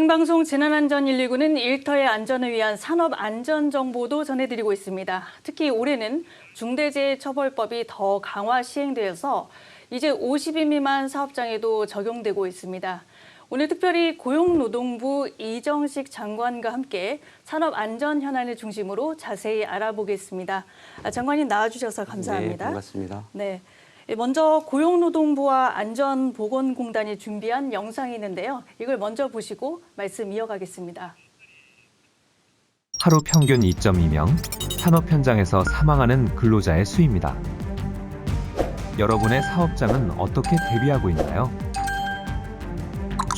생방송 재난안전 119는 일터의 안전을 위한 산업 안전 정보도 전해드리고 있습니다. 특히 올해는 중대재해처벌법이 더 강화 시행되어서 이제 50인 미만 사업장에도 적용되고 있습니다. 오늘 특별히 고용노동부 이정식 장관과 함께 산업 안전 현안을 중심으로 자세히 알아보겠습니다. 아, 장관님 나와주셔서 네, 감사합니다. 반갑습니다. 네. 먼저 고용노동부와 안전보건공단이 준비한 영상이 있는데요. 이걸 먼저 보시고 말씀 이어가겠습니다. 하루 평균 2.2명, 산업 현장에서 사망하는 근로자의 수입니다. 여러분의 사업장은 어떻게 대비하고 있나요?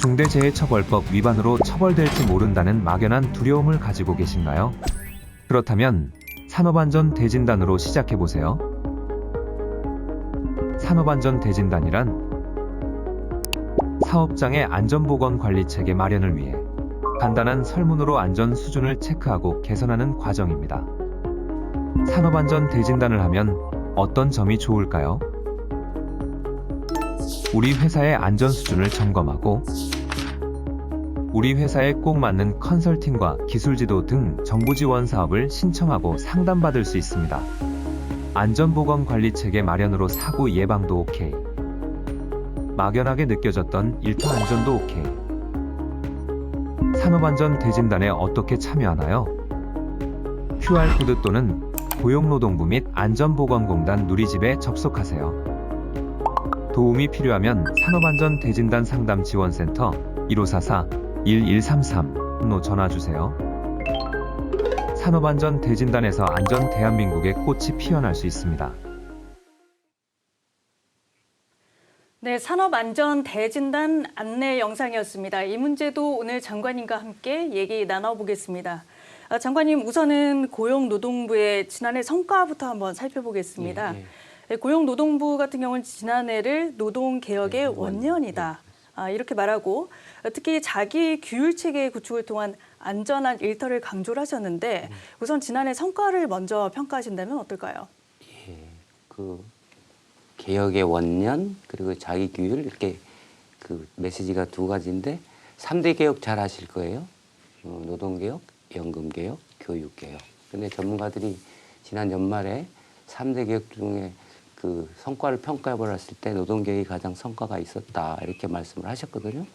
중대재해처벌법 위반으로 처벌될지 모른다는 막연한 두려움을 가지고 계신가요? 그렇다면 산업안전 대진단으로 시작해 보세요. 산업안전 대진단이란 사업장의 안전보건 관리 체계 마련을 위해 간단한 설문으로 안전 수준을 체크하고 개선하는 과정입니다. 산업안전 대진단을 하면 어떤 점이 좋을까요? 우리 회사의 안전 수준을 점검하고 우리 회사에 꼭 맞는 컨설팅과 기술 지도 등 정부 지원 사업을 신청하고 상담받을 수 있습니다. 안전보건 관리 체계 마련으로 사고 예방도 오케이. 막연하게 느껴졌던 일터 안전도 오케이. 산업안전 대진단에 어떻게 참여하나요? QR코드 또는 고용노동부 및 안전보건공단 누리집에 접속하세요. 도움이 필요하면 산업안전 대진단 상담 지원센터 1544-1133로 전화 주세요. 산업안전 대진단에서 안전 대한민국의 꽃이 피어날 수 있습니다. 네, 산업안전 대진단 안내 영상이었습니다. 이 문제도 오늘 장관님과 함께 얘기 나눠보겠습니다. 아, 장관님, 우선은 고용노동부의 지난해 성과부터 한번 살펴보겠습니다. 예, 예. 네, 고용노동부 같은 경우는 지난해를 노동개혁의 네, 원년이다. 아, 이렇게 말하고 특히 자기 규율 체계 구축을 통한 안전한 일터를 강조를 하셨는데 음. 우선 지난해 성과를 먼저 평가하신다면 어떨까요? 예, 그 개혁의 원년 그리고 자기 규율 이렇게 그 메시지가 두 가지인데 삼대 개혁 잘 하실 거예요. 어, 노동 개혁, 연금 개혁, 교육 개혁. 근데 전문가들이 지난 연말에 삼대 개혁 중에 그 성과를 평가해 보았을 때 노동 개혁이 가장 성과가 있었다 이렇게 말씀을 하셨거든요.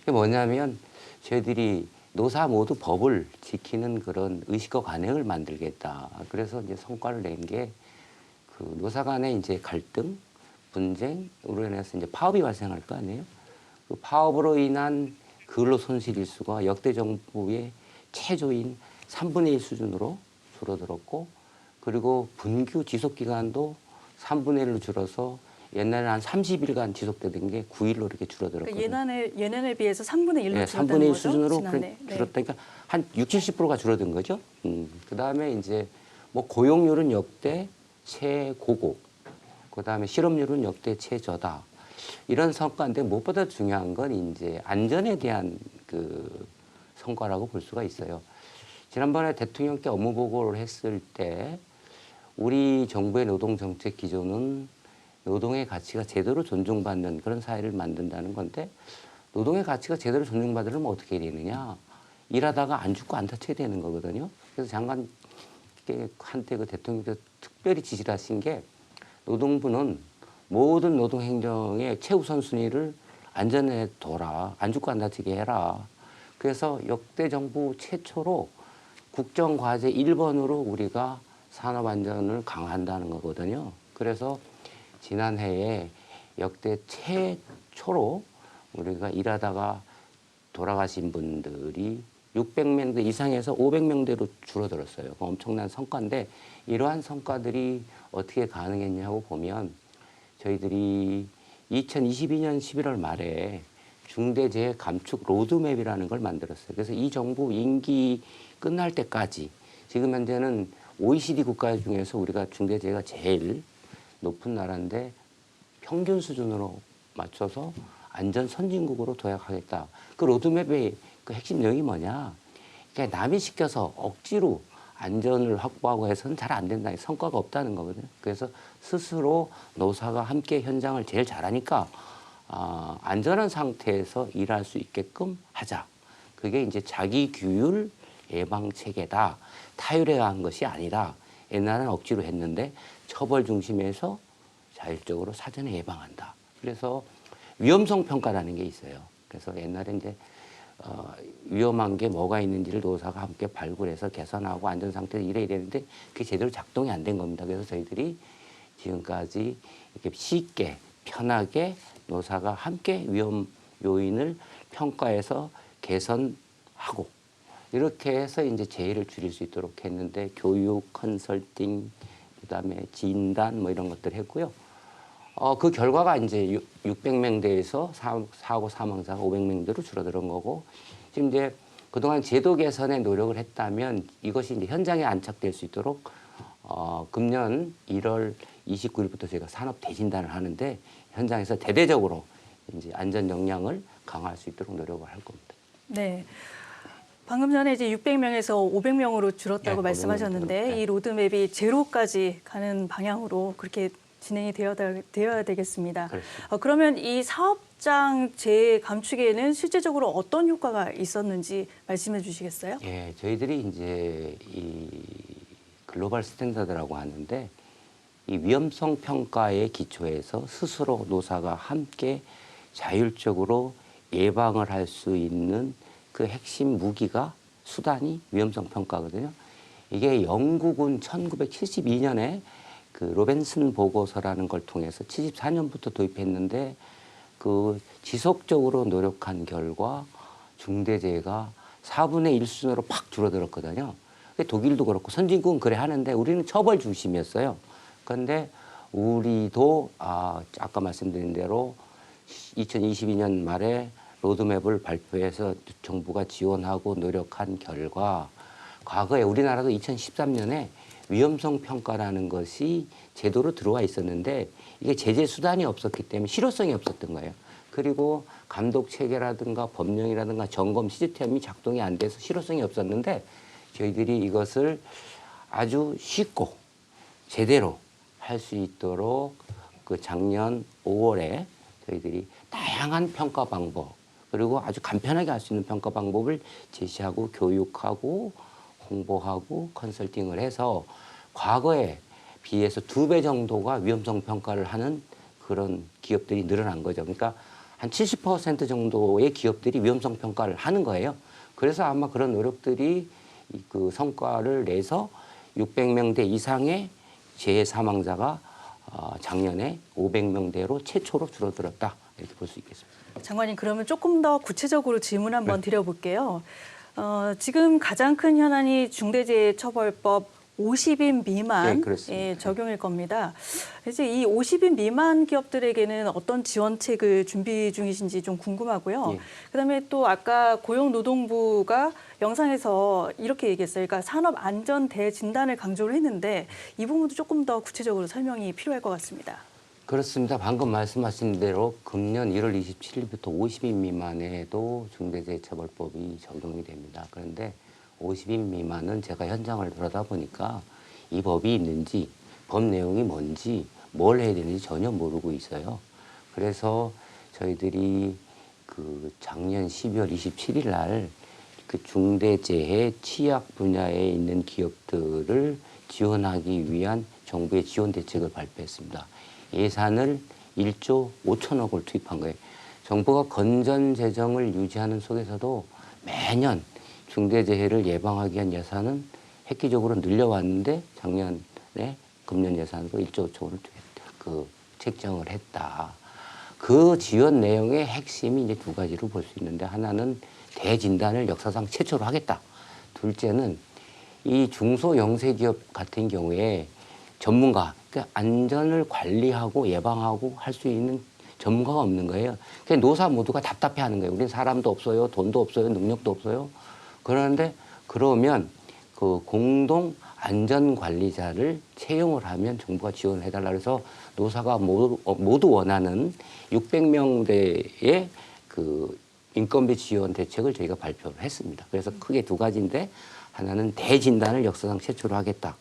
그게 뭐냐면 저희들이 노사 모두 법을 지키는 그런 의식과 관행을 만들겠다. 그래서 이제 성과를 낸 게 그 노사 간의 이제 갈등, 분쟁으로 인해서 이제 파업이 발생할 거 아니에요. 그 파업으로 인한 근로 손실 일수가 역대 정부의 최저인 3분의 1 수준으로 줄어들었고 그리고 분규 지속 기간도 3분의 1로 줄어서 옛날에 한 30일간 지속되던 게 9일로 이렇게 줄어들었거든요. 그러니까 예년에 예년에 비해서 3분의 1로 예, 줄었다는 3분의 1 거죠? 수준으로 지난해. 그 줄었다니까 한 6, 70%가 줄어든 거죠. 음. 그다음에 이제 뭐 고용률은 역대 최고고 그다음에 실업률은 역대 최저다. 이런 성과인데 무엇보다 중요한 건 이제 안전에 대한 그 성과라고 볼 수가 있어요. 지난번에 대통령께 업무 보고를 했을 때 우리 정부의 노동 정책 기조는 노동의 가치가 제대로 존중받는 그런 사회를 만든다는 건데 노동의 가치가 제대로 존중받으려면 어떻게 되느냐? 일하다가 안 죽고 안 다쳐야 되는 거거든요. 그래서 장관께 한때 그 대통령께서 특별히 지시를 하신 게 노동부는 모든 노동 행정의 최우선 순위를 안전에 둬라. 안 죽고 안 다치게 해라. 그래서 역대 정부 최초로 국정과제 1번으로 우리가 산업안전을 강화한다는 거거든요. 그래서 지난해에 역대 최초로 우리가 일하다가 돌아가신 분들이 600명대 이상에서 500명대로 줄어들었어요. 그 엄청난 성과인데 이러한 성과들이 어떻게 가능했냐고 보면 저희들이 2022년 11월 말에 중대재해 감축 로드맵이라는 걸 만들었어요. 그래서 이 정부 임기 끝날 때까지 지금 현재는 OECD 국가 중에서 우리가 중대재해가 제일 높은 나라인데 평균 수준으로 맞춰서 안전 선진국으로 도약하겠다. 그 로드맵의 그 핵심 내용이 뭐냐? 그러니까 남이 시켜서 억지로 안전을 확보하고 해서는 잘 안 된다. 성과가 없다는 거거든요. 그래서 스스로 노사가 함께 현장을 제일 잘하니까 아, 안전한 상태에서 일할 수 있게끔 하자. 그게 이제 자기 규율 예방 체계다. 타율에 의한 것이 아니다. 옛날에는 억지로 했는데 처벌 중심에서 자율적으로 사전에 예방한다. 그래서 위험성 평가라는 게 있어요. 그래서 옛날에 이제 어, 위험한 게 뭐가 있는지를 노사가 함께 발굴해서 개선하고 안전 상태를 이래야 되는데 그게 제대로 작동이 안 된 겁니다. 그래서 저희들이 지금까지 이렇게 쉽게 편하게 노사가 함께 위험 요인을 평가해서 개선하고 이렇게 해서 이제 재해를 줄일 수 있도록 했는데 교육, 컨설팅, 그다음에 진단 뭐 이런 것들 했고요. 어, 그 결과가 이제 600명대에서 사고 사망자가 500명대로 줄어드는 거고 지금 이제 그동안 제도 개선에 노력을 했다면 이것이 이제 현장에 안착될 수 있도록 어, 금년 1월 29일부터 저희가 산업 대진단을 하는데 현장에서 대대적으로 이제 안전 역량을 강화할 수 있도록 노력을 할 겁니다. 네. 방금 전에 이제 600명에서 500명으로 줄었다고 네, 말씀하셨는데 500 명으로, 네. 이 로드맵이 제로까지 가는 방향으로 그렇게 진행이 되어야, 되어야 되겠습니다. 어, 그러면 이 사업장 재해 감축에는 실제적으로 어떤 효과가 있었는지 말씀해 주시겠어요? 예, 저희들이 이제 이 글로벌 스탠다드라고 하는데 이 위험성 평가의 기초에서 스스로 노사가 함께 자율적으로 예방을 할 수 있는 그 핵심 무기가 수단이 위험성 평가거든요. 이게 영국은 1972년에 그 로벤슨 보고서라는 걸 통해서 74년부터 도입했는데 그 지속적으로 노력한 결과 중대재해가 4분의 1 수준으로 팍 줄어들었거든요. 독일도 그렇고 선진국은 그래 하는데 우리는 처벌 중심이었어요. 그런데 우리도 아, 아까 말씀드린 대로 2022년 말에 로드맵을 발표해서 정부가 지원하고 노력한 결과 과거에 우리나라도 2013년에 위험성 평가라는 것이 제도로 들어와 있었는데 이게 제재 수단이 없었기 때문에 실효성이 없었던 거예요. 그리고 감독 체계라든가 법령이라든가 점검 시스템이 작동이 안 돼서 실효성이 없었는데 저희들이 이것을 아주 쉽고 제대로 할 수 있도록 그 작년 5월에 저희들이 다양한 평가 방법 그리고 아주 간편하게 할 수 있는 평가 방법을 제시하고 교육하고 홍보하고 컨설팅을 해서 과거에 비해서 두 배 정도가 위험성 평가를 하는 그런 기업들이 늘어난 거죠. 그러니까 한 70% 정도의 기업들이 위험성 평가를 하는 거예요. 그래서 아마 그런 노력들이 이그 성과를 내서 600명대 이상의 재해 사망자가 어, 작년에 500명대로 최초로 줄어들었다 이렇게 볼 수 있겠습니다. 장관님 그러면 조금 더 구체적으로 질문 한번 네. 드려볼게요. 어, 지금 가장 큰 현안이 중대재해처벌법 50인 미만 네. 예, 적용일 겁니다. 이제 이 50인 미만 기업들에게는 어떤 지원책을 준비 중이신지 좀 궁금하고요. 예. 그다음에 또 아까 고용노동부가 영상에서 이렇게 얘기했어요. 그러니까 산업 안전 대진단을 강조를 했는데 이 부분도 조금 더 구체적으로 설명이 필요할 것 같습니다. 그렇습니다. 방금 말씀하신 대로 금년 1월 27일부터 50인 미만에도 중대재해처벌법이 적용이 됩니다. 그런데 50인 미만은 제가 현장을 돌아다 보니까 이 법이 있는지 법 내용이 뭔지 뭘 해야 되는지 전혀 모르고 있어요. 그래서 저희들이 그 작년 12월 27일 날 그 중대재해 취약 분야에 있는 기업들을 지원하기 위한 정부의 지원 대책을 발표했습니다. 예산을 1조 5천억을 투입한 거예요. 정부가 건전 재정을 유지하는 속에서도 매년 중대재해를 예방하기 위한 예산은 획기적으로 늘려왔는데 작년에 금년 예산으로 1조 5천억을 그 책정을 했다. 그 지원 내용의 핵심이 이제 두 가지로 볼 수 있는데 하나는 대진단을 역사상 최초로 하겠다. 둘째는 이 중소영세기업 같은 경우에 전문가, 그러니까 안전을 관리하고 예방하고 할 수 있는 전문가가 없는 거예요. 그러니까 노사 모두가 답답해 하는 거예요. 우리는 사람도 없어요. 돈도 없어요. 능력도 없어요. 그러는데 그러면 그 공동 안전관리자를 채용을 하면 정부가 지원을 해달라 그래서 노사가 모두, 어, 모두 원하는 600명대의 그 인건비 지원 대책을 저희가 발표를 했습니다. 그래서 크게 두 가지인데 하나는 대진단을 역사상 최초로 하겠다.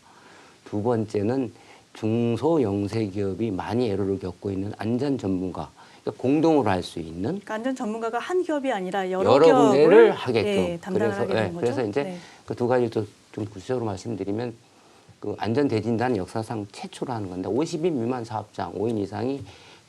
두 번째는 중소영세기업이 많이 애로를 겪고 있는 안전 전문가, 공동으로 할 수 있는 그러니까 안전 전문가가 한 기업이 아니라 여러, 여러 군데를 하게끔. 예, 담당하게 되는 예. 그래서 이제 네. 그두 가지도 좀 구체적으로 말씀드리면 그 안전 대진단 역사상 최초로 하는 건데 50인 미만 사업장 5인 이상이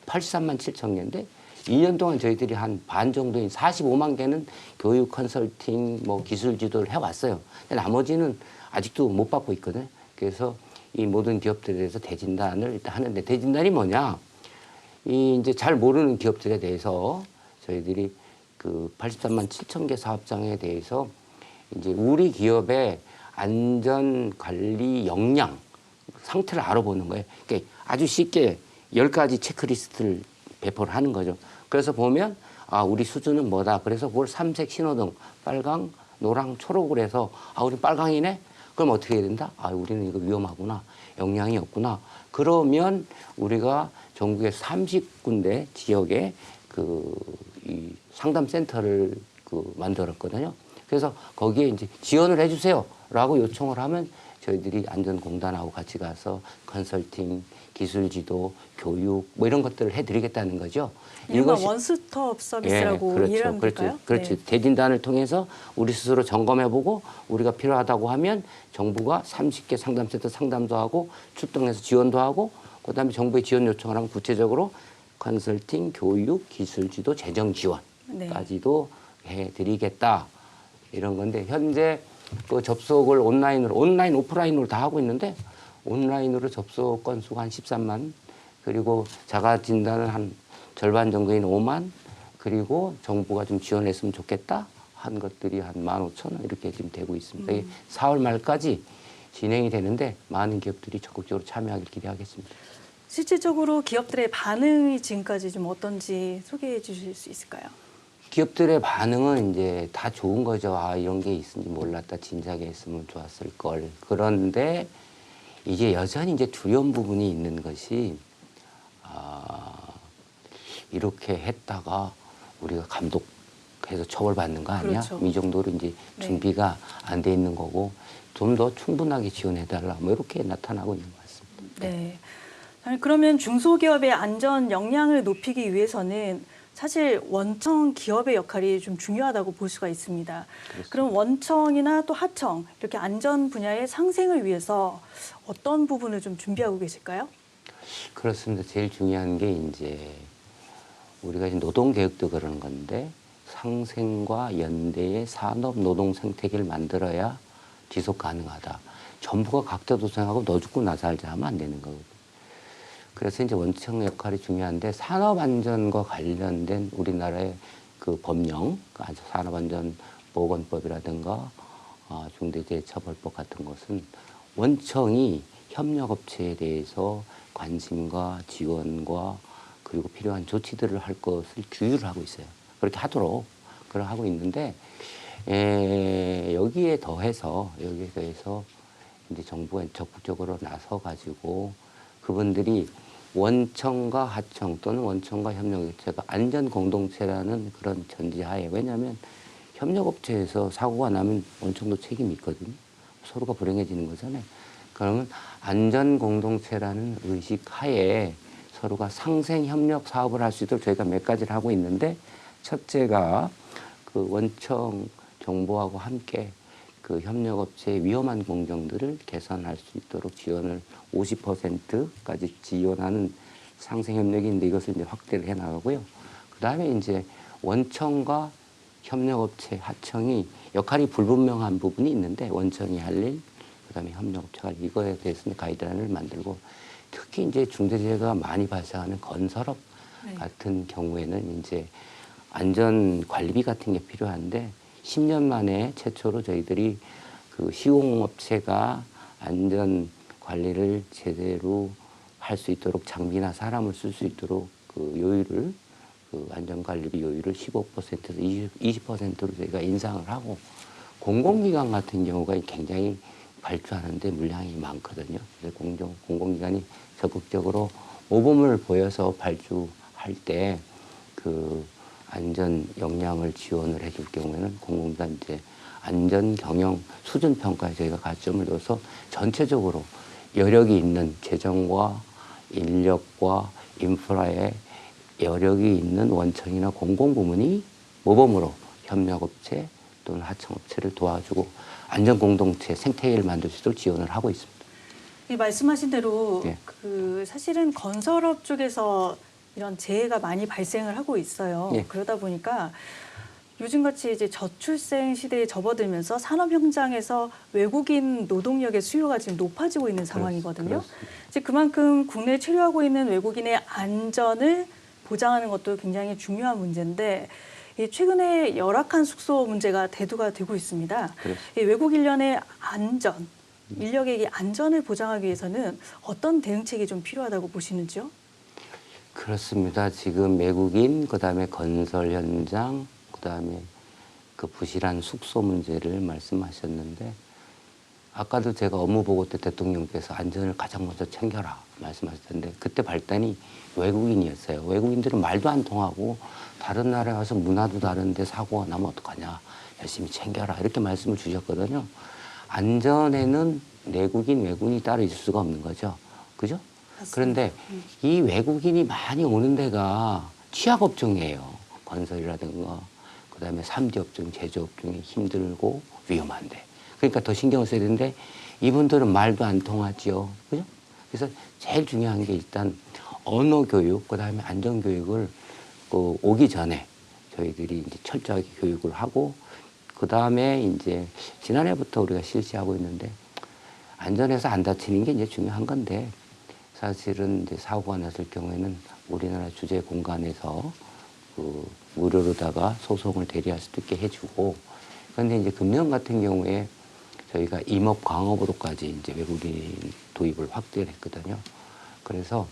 83만 7천 개인데 2년 동안 저희들이 한 반 정도인 45만 개는 교육 컨설팅 뭐 기술 지도를 해왔어요. 근데 나머지는 아직도 못 받고 있거든요. 그래서 이 모든 기업들에 대해서 대진단을 일단 하는데 대진단이 뭐냐? 이 이제 잘 모르는 기업들에 대해서 저희들이 그 83만 7천 개 사업장에 대해서 이제 우리 기업의 안전 관리 역량 상태를 알아보는 거예요. 그러니까 아주 쉽게 열 가지 체크리스트를 배포를 하는 거죠. 그래서 보면 아 우리 수준은 뭐다. 그래서 그걸 삼색 신호등 빨강, 노랑, 초록으로 해서 아 우리 빨강이네. 그럼 어떻게 해야 된다? 아 우리는 이거 위험하구나. 역량이 없구나. 그러면 우리가 전국에 30군데 지역에 그 이 상담 센터를 그 만들었거든요. 그래서 거기에 이제 지원을 해주세요라고 요청을 하면 저희들이 안전공단하고 같이 가서 컨설팅, 기술 지도, 교육 뭐 이런 것들을 해드리겠다는 거죠. 이것이- 원스톱 서비스라고 예, 그렇죠. 이해하면 그렇죠. 될까요? 그렇죠. 네. 대진단을 통해서 우리 스스로 점검해보고 우리가 필요하다고 하면 정부가 30개 상담센터 상담도 하고 출동해서 지원도 하고 그다음에 정부의 지원 요청을 하면 구체적으로 컨설팅, 교육, 기술 지도, 재정 네. 지원까지도 해드리겠다 이런 건데 현재 그 접속을 온라인으로 온라인 오프라인으로 다 하고 있는데 온라인으로 접속 건수가 한 13만 그리고 자가 진단은 한 절반 정도인 5만 그리고 정부가 좀 지원했으면 좋겠다 한 것들이 한 15,000원 이렇게 지금 되고 있습니다. 이게 4월 말까지 진행이 되는데 많은 기업들이 적극적으로 참여하길 기대하겠습니다. 실질적으로 기업들의 반응이 지금까지 좀 어떤지 소개해 주실 수 있을까요? 기업들의 반응은 이제 다 좋은 거죠. 아, 이런 게 있는지 몰랐다. 진작에 했으면 좋았을 걸. 그런데 이게 여전히 이제 두려운 부분이 있는 것이 아, 이렇게 했다가 우리가 감독해서 처벌받는 거 아니야? 그렇죠. 이 정도로 이제 네. 준비가 안돼 있는 거고 좀 더 충분하게 지원해달라. 뭐 이렇게 나타나고 있는 것 같습니다. 네. 그러면 중소기업의 안전 역량을 높이기 위해서는 사실 원청 기업의 역할이 좀 중요하다고 볼 수가 있습니다. 그럼 원청이나 또 하청 이렇게 안전 분야의 상생을 위해서 어떤 부분을 좀 준비하고 계실까요? 그렇습니다. 제일 중요한 게 이제 우리가 이제 노동 개혁도 그러는 건데 상생과 연대의 산업 노동 생태계를 만들어야 지속 가능하다. 전부가 각자 도생하고 너 죽고 나 살자 하면 안 되는 거거든요. 그래서 이제 원청 역할이 중요한데 산업 안전과 관련된 우리나라의 그 법령, 그 산업 안전 보건법이라든가 어, 중대재해처벌법 같은 것은 원청이 협력업체에 대해서 관심과 지원과 그리고 필요한 조치들을 할 것을 규율을 하고 있어요. 그렇게 하도록 그걸 하고 있는데 에, 여기에 더해서 여기에 더해서 이제 정부가 적극적으로 나서 가지고 그분들이 원청과 하청 또는 원청과 협력업체가 안전 공동체라는 그런 전제하에 왜냐하면 협력업체에서 사고가 나면 원청도 책임이 있거든요. 서로가 불행해지는 거잖아요. 그러면 안전 공동체라는 의식 하에 서로가 상생 협력 사업을 할 수 있도록 저희가 몇 가지를 하고 있는데 첫째가 그 원청 정보하고 함께 그 협력업체의 위험한 공정들을 개선할 수 있도록 지원을 50%까지 지원하는 상생 협력인데 이것을 이제 확대를 해 나가고요. 그 다음에 이제 원청과 협력업체, 하청이 역할이 불분명한 부분이 있는데 원청이 할 일, 그 다음에 협력업체가 이거에 대해서는 가이드라인을 만들고 특히 이제 중대재해가 많이 발생하는 건설업 네. 같은 경우에는 이제 안전 관리비 같은 게 필요한데 10년 만에 최초로 저희들이 그 시공업체가 안전 관리를 제대로 할 수 있도록 장비나 사람을 쓸 수 있도록 그 요율을 그 안전관리비 요율을 15%에서 20, 20%로 저희가 인상을 하고 공공기관 같은 경우가 굉장히 발주하는데 물량이 많거든요. 그래서 공정, 공공기관이 적극적으로 모범을 보여서 발주할 때그 안전 역량을 지원을 해줄 경우에는 공공기관 이제 안전 경영 수준 평가에 저희가 가점을 둬서 전체적으로 여력이 있는 재정과 인력과 인프라의 여력이 있는 원청이나 공공부문이 모범으로 협력업체 또는 하청업체를 도와주고 안전공동체 생태계를 만들 수 있도록 지원을 하고 있습니다. 이 말씀하신 대로 예. 그 사실은 건설업 쪽에서 이런 재해가 많이 발생을 하고 있어요. 예. 그러다 보니까 요즘같이 이제 저출생 시대에 접어들면서 산업 현장에서 외국인 노동력의 수요가 지금 높아지고 있는 상황이거든요. 그렇습니다. 이제 그만큼 국내에 체류하고 있는 외국인의 안전을 보장하는 것도 굉장히 중요한 문제인데 이 최근에 열악한 숙소 문제가 대두가 되고 있습니다. 그렇습니다. 이 외국 인력의 안전, 인력의 이 안전을 보장하기 위해서는 어떤 대응책이 좀 필요하다고 보시는지요? 그렇습니다. 지금 외국인, 그 다음에 건설 현장, 그 다음에 그 부실한 숙소 문제를 말씀하셨는데 아까도 제가 업무 보고 때 대통령께서 안전을 가장 먼저 챙겨라 말씀하셨는데 그때 발단이 외국인이었어요. 외국인들은 말도 안 통하고 다른 나라에 와서 문화도 다른데 사고가 나면 어떡하냐 열심히 챙겨라 이렇게 말씀을 주셨거든요. 안전에는 내국인 외국인이 따로 있을 수가 없는 거죠. 그죠? 그런데 이 외국인이 많이 오는 데가 취약 업종이에요. 건설이라든가 그다음에 삼지 업종, 제조 업종이 힘들고 위험한데. 그러니까 더 신경을 써야 되는데 이분들은 말도 안 통하죠. 그죠? 그래서 제일 중요한 게 일단 언어 교육, 그다음에 안전 교육을 그 오기 전에 저희들이 이제 철저하게 교육을 하고 그다음에 이제 지난해부터 우리가 실시하고 있는데 안전해서 안 다치는 게 이제 중요한 건데 사실은 이제 사고가 났을 경우에는 우리나라 주재 공간에서 그 무료로다가 소송을 대리할 수도 있게 해주고 그런데 이제 금년 같은 경우에 저희가 임업 광업으로까지 이제 외국인 도입을 확대를 했거든요. 그래서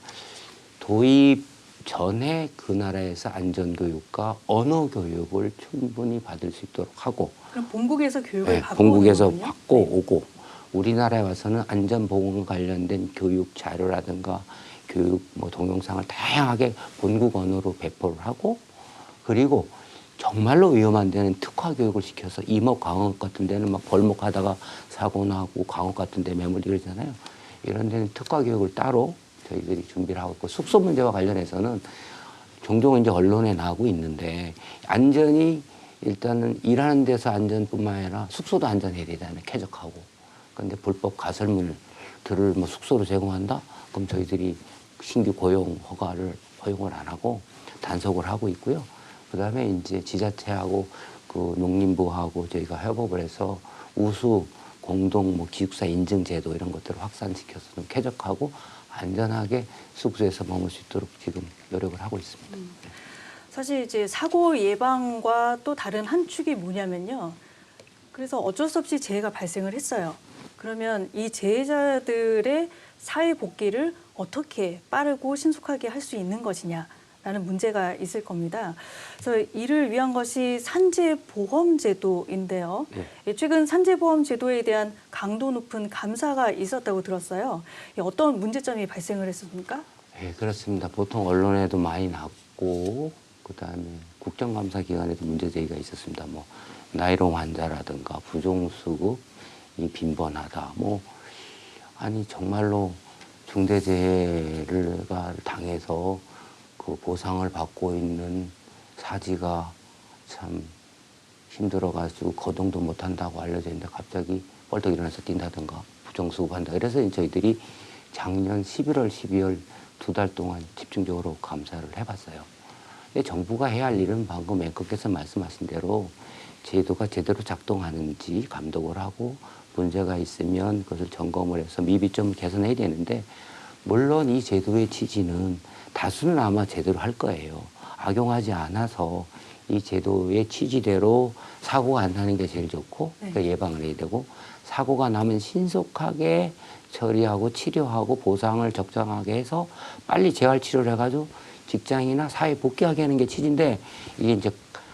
도입 전에 그 나라에서 안전 교육과 언어 교육을 충분히 받을 수 있도록 하고 그럼 본국에서 교육을 네, 본국에서? 받고 오고 우리나라에 와서는 안전보건 관련된 교육 자료라든가 교육 뭐 동영상을 다양하게 본국 언어로 배포를 하고 그리고 정말로 위험한 데는 특화 교육을 시켜서 임업 강업 같은 데는 막 벌목하다가 사고 나고 강업 같은 데 매몰리 그러잖아요. 이런 데는 특화 교육을 따로 저희들이 준비를 하고 있고 숙소 문제와 관련해서는 종종 이제 언론에 나오고 있는데 안전이 일단은 일하는 데서 안전뿐만 아니라 숙소도 안전해야 되잖아요. 쾌적하고. 그런데 불법 가설물들을 뭐 숙소로 제공한다? 그럼 저희들이 신규 고용 허가를 허용을 안 하고 단속을 하고 있고요. 그다음에 이제 지자체하고 그 농림부하고 저희가 협업을 해서 우수 공동 뭐 기숙사 인증 제도 이런 것들을 확산시켜서 좀 쾌적하고 안전하게 숙소에서 머물 수 있도록 지금 노력을 하고 있습니다. 사실 이제 사고 예방과 또 다른 한 축이 뭐냐면요. 그래서 어쩔 수 없이 재해가 발생을 했어요. 그러면 이 재해자들의 사회 복귀를 어떻게 빠르고 신속하게 할 수 있는 것이냐 라는 문제가 있을 겁니다. 그래서 이를 위한 것이 산재보험제도인데요. 네. 예, 최근 산재보험제도에 대한 강도 높은 감사가 있었다고 들었어요. 이 어떤 문제점이 발생을 했습니까? 예, 그렇습니다. 보통 언론에도 많이 났고 그다음에 국정감사 기관에도 문제 제기가 있었습니다. 뭐 나이롱 환자라든가 부종수급 이 빈번하다. 뭐 아니 정말로 중대재해를 당해서 그 보상을 받고 있는 사지가 참 힘들어가지고 거동도 못한다고 알려져 있는데 갑자기 벌떡 일어나서 뛴다든가 부정수급한다. 그래서 저희들이 작년 11월, 12월 두 달 동안 집중적으로 감사를 해봤어요. 근데 정부가 해야 할 일은 방금 앵커께서 말씀하신 대로 제도가 제대로 작동하는지 감독을 하고 문제가 있으면 그것을 점검을 해서 미비점 개선해야 되는데 물론 이 제도의 취지는 다수는 아마 제대로 할 거예요. 악용하지 않아서 이 제도의 취지대로 사고가 안 나는 게 제일 좋고 네. 그러니까 예방을 해야 되고 사고가 나면 신속하게 처리하고 치료하고 보상을 적정하게 해서 빨리 재활 치료를 해가지고 직장이나 사회 복귀하게 하는 게 취지인데 이게 이제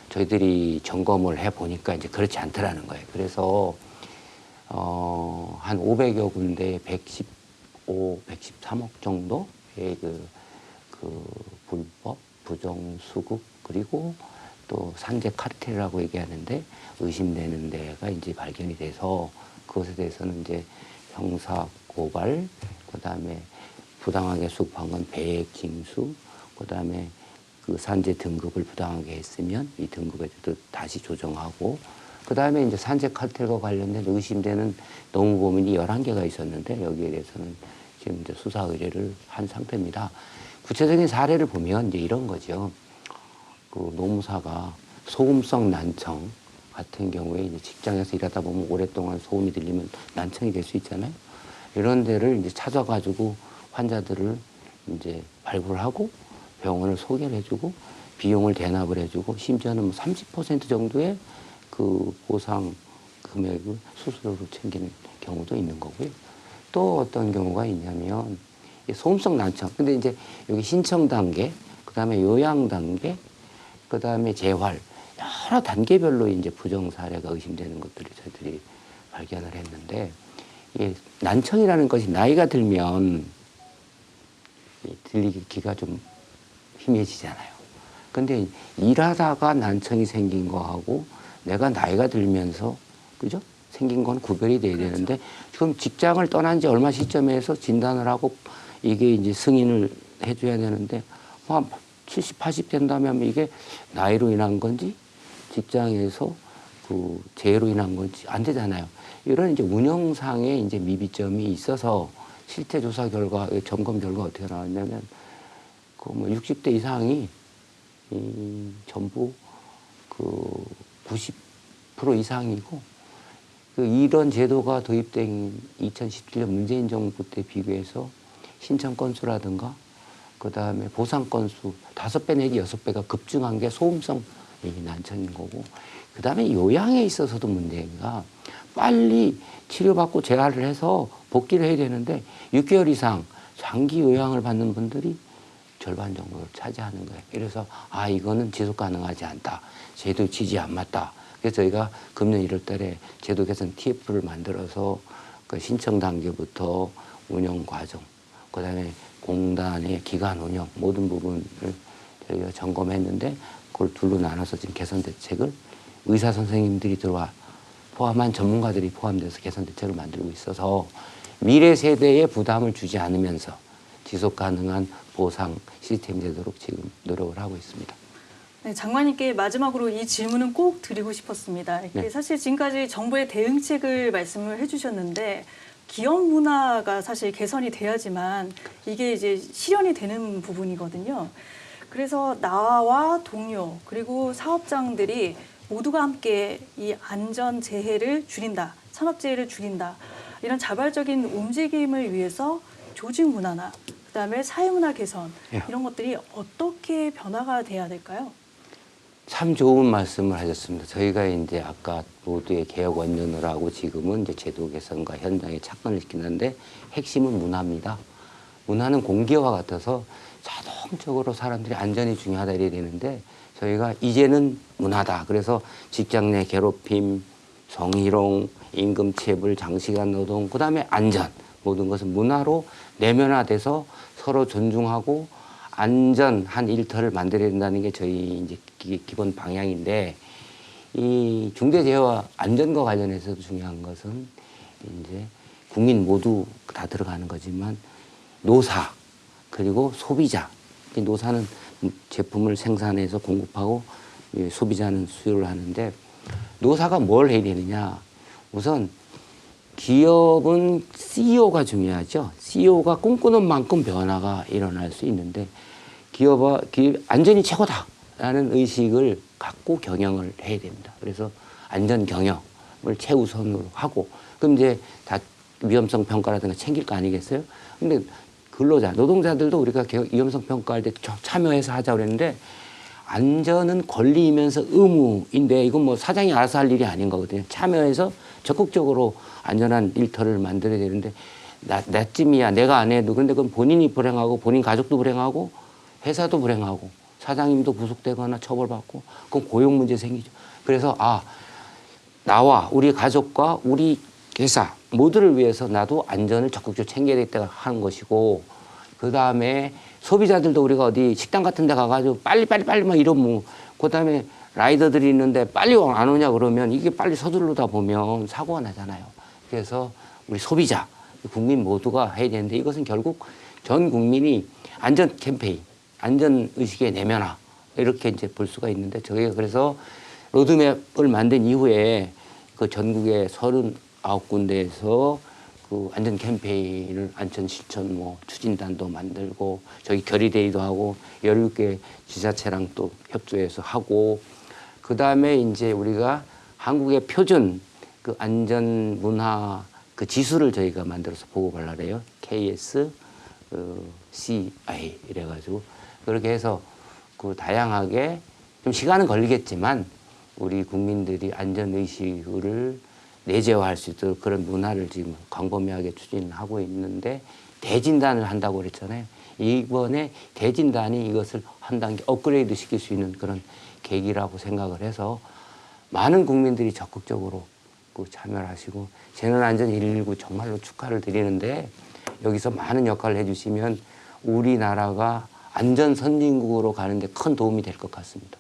저희들이 점검을 해 보니까 이제 그렇지 않더라는 거예요. 그래서 어, 한 500여 군데 115, 113억 정도의 그, 그 불법 부정 수급 그리고 또 산재 카르텔이라고 얘기하는데 의심되는 데가 이제 발견이 돼서 그것에 대해서는 이제 형사 고발 그다음에 부당하게 수급한 건 배액 징수 그다음에 그 산재 등급을 부당하게 했으면 이 등급에 도 다시 조정하고 그 다음에 이제 산재 카텔과 관련된 의심되는 노무범인이 11개가 있었는데 여기에 대해서는 지금 이제 수사 의뢰를 한 상태입니다. 구체적인 사례를 보면 이제 이런 거죠. 그 노무사가 소음성 난청 같은 경우에 이제 직장에서 일하다 보면 오랫동안 소음이 들리면 난청이 될 수 있잖아요. 이런 데를 이제 찾아가지고 환자들을 이제 발굴하고 병원을 소개를 해주고 비용을 대납을 해주고 심지어는 뭐 30% 정도의 그 보상 금액을 수수료로 챙기는 경우도 있는 거고요. 또 어떤 경우가 있냐면 이 소음성 난청. 근데 이제 여기 신청 단계, 그 다음에 요양 단계, 그 다음에 재활 여러 단계별로 이제 부정 사례가 의심되는 것들을 저희들이 발견을 했는데 이게 난청이라는 것이 나이가 들면 이 들리기가 좀 희미해지잖아요. 근데 일하다가 난청이 생긴 거하고 내가 나이가 들면서 그죠? 생긴 건 구별이 돼야 되는데 지금 직장을 떠난 지 얼마 시점에서 진단을 하고 이게 이제 승인을 해줘야 되는데 뭐 70, 80 된다면 이게 나이로 인한 건지 직장에서 그 재해로 인한 건지 안 되잖아요. 이런 이제 운영상의 이제 미비점이 있어서 실태 조사 결과 점검 결과 어떻게 나왔냐면 그 뭐 60대 이상이 이 전부 그 90% 이상이고 그 이런 제도가 도입된 2017년 문재인 정부 때 비교해서 신청 건수라든가 그 다음에 보상 건수 다섯 배 내지 여섯 배가 급증한 게 소음성 이 난청인 거고 그 다음에 요양에 있어서도 문제가 빨리 치료받고 재활을 해서 복귀를 해야 되는데 6개월 이상 장기 요양을 받는 분들이 절반 정도를 차지하는 거예요. 그래서 아 이거는 지속 가능하지 않다. 제도 취지 안 맞다. 그래서 저희가 금년 1월 달에 제도 개선 TF를 만들어서 그 신청 단계부터 운영 과정, 그 다음에 공단의 기간 운영 모든 부분을 저희가 점검했는데 그걸 둘로 나눠서 지금 개선 대책을 의사 선생님들이 들어와 포함한 전문가들이 포함돼서 개선 대책을 만들고 있어서 미래 세대에 부담을 주지 않으면서 지속 가능한 보상 시스템이 되도록 지금 노력을 하고 있습니다. 네, 장관님께 마지막으로 이 질문은 꼭 드리고 싶었습니다. 네. 사실 지금까지 정부의 대응책을 말씀을 해주셨는데 기업 문화가 사실 개선이 돼야지만 이게 이제 실현이 되는 부분이거든요. 그래서 나와 동료 그리고 사업장들이 모두가 함께 이 안전 재해를 줄인다, 산업 재해를 줄인다 이런 자발적인 움직임을 위해서 조직 문화나 그다음에 사회 문화 개선 예. 이런 것들이 어떻게 변화가 돼야 될까요? 참 좋은 말씀을 하셨습니다. 저희가 이제 아까 모두의 개혁 원년을 하고 지금은 이제 제도 개선과 현장에 착근을 시키는데 핵심은 문화입니다. 문화는 공기와 같아서 자동적으로 사람들이 안전이 중요하다 이래야 되는데 저희가 이제는 문화다. 그래서 직장 내 괴롭힘, 성희롱, 임금 체불, 장시간 노동, 그 다음에 안전 모든 것은 문화로 내면화돼서 서로 존중하고 안전한 일터를 만들어야 된다는 게 저희 이제 기, 기본 방향인데 이 중대재해와 안전과 관련해서도 중요한 것은 이제 국민 모두 다 들어가는 거지만 노사 그리고 소비자. 이 노사는 제품을 생산해서 공급하고 이 소비자는 수요를 하는데 노사가 뭘 해야 되느냐? 우선 기업은 CEO가 중요하죠. CEO가 꿈꾸는 만큼 변화가 일어날 수 있는데 기업과 기업 안전이 최고다라는 의식을 갖고 경영을 해야 됩니다. 그래서 안전 경영을 최우선으로 하고 그럼 이제 다 위험성 평가라든가 챙길 거 아니겠어요? 근데 근로자, 노동자들도 우리가 개- 위험성 평가할 때좀 참여해서 하자 그랬는데 안전은 권리이면서 의무인데 이건 뭐 사장이 알아서 할 일이 아닌 거거든요. 참여해서 적극적으로 안전한 일터를 만들어야 되는데 나, 나쯤이야 내가 안 해도 근데 그건 본인이 불행하고 본인 가족도 불행하고 회사도 불행하고 사장님도 구속되거나 처벌받고 그럼 고용 문제 생기죠. 그래서 아 나와 우리 가족과 우리 회사 모두를 위해서 나도 안전을 적극적으로 챙겨야 되겠다 하는 것이고 그 다음에 소비자들도 우리가 어디 식당 같은 데 가가지고 빨리 빨리 빨리 막 이러면 그 다음에 라이더들이 있는데 빨리 안 오냐 그러면 이게 빨리 서두르다 보면 사고가 나잖아요. 그래서 우리 소비자, 국민 모두가 해야 되는데 이것은 결국 전 국민이 안전 캠페인, 안전 의식의 내면화 이렇게 이제 볼 수가 있는데 저희가 그래서 로드맵을 만든 이후에 그 전국의 39군데에서 그 안전 캠페인을 안전 실천 뭐 추진단도 만들고 저희 결의대회도 하고 17개 지자체랑 또 협조해서 하고 그 다음에 이제 우리가 한국의 표준 그 안전 문화 그 지수를 저희가 만들어서 보고를 하래요. KS 어, CI 이래가지고 그렇게 해서 그 다양하게 좀 시간은 걸리겠지만 우리 국민들이 안전 의식을 내재화할 수 있도록 그런 문화를 지금 광범위하게 추진하고 있는데 대진단을 한다고 그랬잖아요. 이번에 대진단이 이것을 한 단계 업그레이드 시킬 수 있는 그런 계기라고 생각을 해서 많은 국민들이 적극적으로 그 참여를 하시고 재난안전 119 정말로 축하를 드리는데 여기서 많은 역할을 해주시면 우리나라가 안전 선진국으로 가는데 큰 도움이 될 것 같습니다.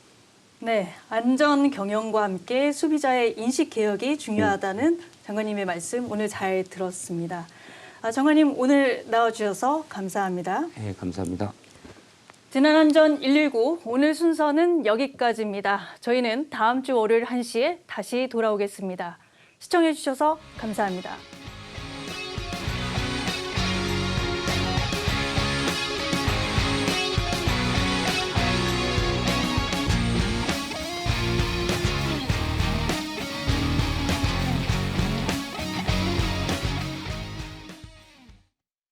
네, 안전 경영과 함께 소비자의 인식 개혁이 중요하다는 장관님의 말씀 오늘 잘 들었습니다. 아, 장관님 오늘 나와주셔서 감사합니다. 네, 감사합니다. 재난안전 119 오늘 순서는 여기까지입니다. 저희는 다음 주 월요일 1시에 다시 돌아오겠습니다. 시청해 주셔서 감사합니다.